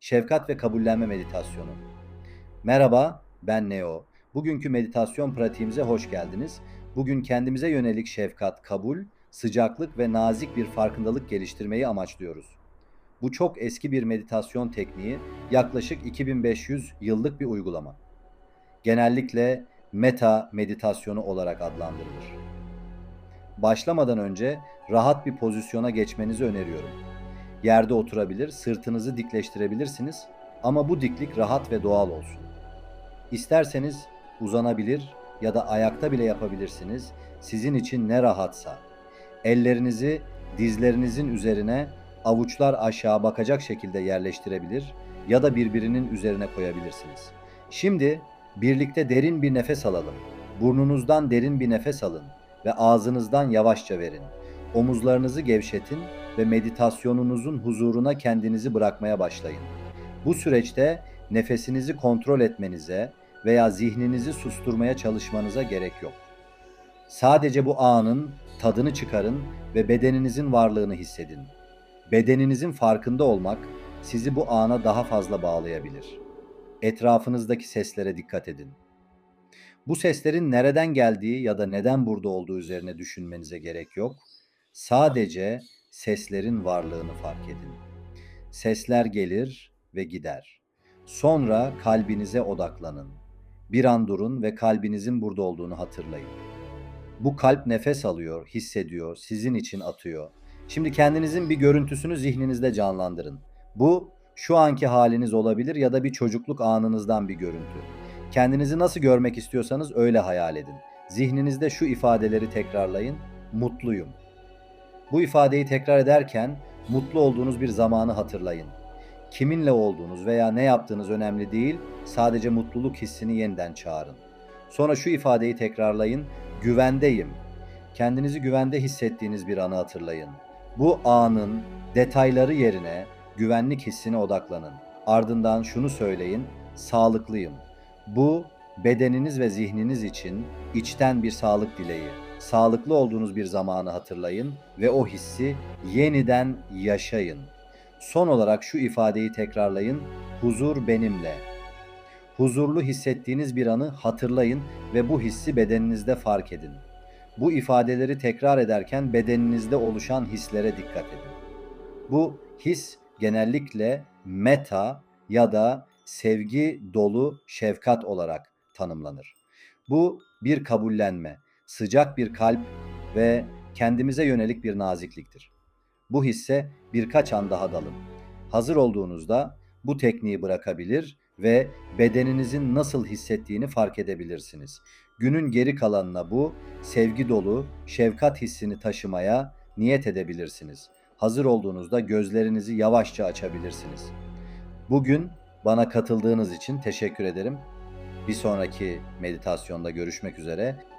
Şefkat ve kabullenme meditasyonu. Merhaba, ben Neo. Bugünkü meditasyon pratiğimize hoş geldiniz. Bugün kendimize yönelik şefkat, kabul, sıcaklık ve nazik bir farkındalık geliştirmeyi amaçlıyoruz. Bu çok eski bir meditasyon tekniği, yaklaşık 2500 yıllık bir uygulama. Genellikle meta meditasyonu olarak adlandırılır. Başlamadan önce rahat bir pozisyona geçmenizi öneriyorum. Yerde oturabilir, sırtınızı dikleştirebilirsiniz ama bu diklik rahat ve doğal olsun. İsterseniz uzanabilir ya da ayakta bile yapabilirsiniz. Sizin için ne rahatsa. Ellerinizi dizlerinizin üzerine avuçlar aşağı bakacak şekilde yerleştirebilir ya da birbirinin üzerine koyabilirsiniz. Şimdi birlikte derin bir nefes alalım. Burnunuzdan derin bir nefes alın ve ağzınızdan yavaşça verin. Omuzlarınızı gevşetin ve meditasyonunuzun huzuruna kendinizi bırakmaya başlayın. Bu süreçte nefesinizi kontrol etmenize veya zihninizi susturmaya çalışmanıza gerek yok. Sadece bu anın tadını çıkarın ve bedeninizin varlığını hissedin. Bedeninizin farkında olmak sizi bu ana daha fazla bağlayabilir. Etrafınızdaki seslere dikkat edin. Bu seslerin nereden geldiği ya da neden burada olduğu üzerine düşünmenize gerek yok. Sadece seslerin varlığını fark edin. Sesler gelir ve gider. Sonra kalbinize odaklanın. Bir an durun ve kalbinizin burada olduğunu hatırlayın. Bu kalp nefes alıyor, hissediyor, sizin için atıyor. Şimdi kendinizin bir görüntüsünü zihninizde canlandırın. Bu şu anki haliniz olabilir ya da bir çocukluk anınızdan bir görüntü. Kendinizi nasıl görmek istiyorsanız öyle hayal edin. Zihninizde şu ifadeleri tekrarlayın. Mutluyum. Bu ifadeyi tekrar ederken mutlu olduğunuz bir zamanı hatırlayın. Kiminle olduğunuz veya ne yaptığınız önemli değil, sadece mutluluk hissini yeniden çağırın. Sonra şu ifadeyi tekrarlayın. Güvendeyim. Kendinizi güvende hissettiğiniz bir anı hatırlayın. Bu anın detayları yerine güvenlik hissine odaklanın. Ardından şunu söyleyin. Sağlıklıyım. Bu bedeniniz ve zihniniz için içten bir sağlık dileği. Sağlıklı olduğunuz bir zamanı hatırlayın ve o hissi yeniden yaşayın. Son olarak şu ifadeyi tekrarlayın. Huzur benimle. Huzurlu hissettiğiniz bir anı hatırlayın ve bu hissi bedeninizde fark edin. Bu ifadeleri tekrar ederken bedeninizde oluşan hislere dikkat edin. Bu his genellikle meta ya da sevgi dolu şefkat olarak tanımlanır. Bu bir kabullenme, sıcak bir kalp ve kendimize yönelik bir nazikliktir. Bu hisse birkaç an daha dalın. Hazır olduğunuzda bu tekniği bırakabilir ve bedeninizin nasıl hissettiğini fark edebilirsiniz. Günün geri kalanına bu sevgi dolu, şefkat hissini taşımaya niyet edebilirsiniz. Hazır olduğunuzda gözlerinizi yavaşça açabilirsiniz. Bugün bana katıldığınız için teşekkür ederim. Bir sonraki meditasyonda görüşmek üzere.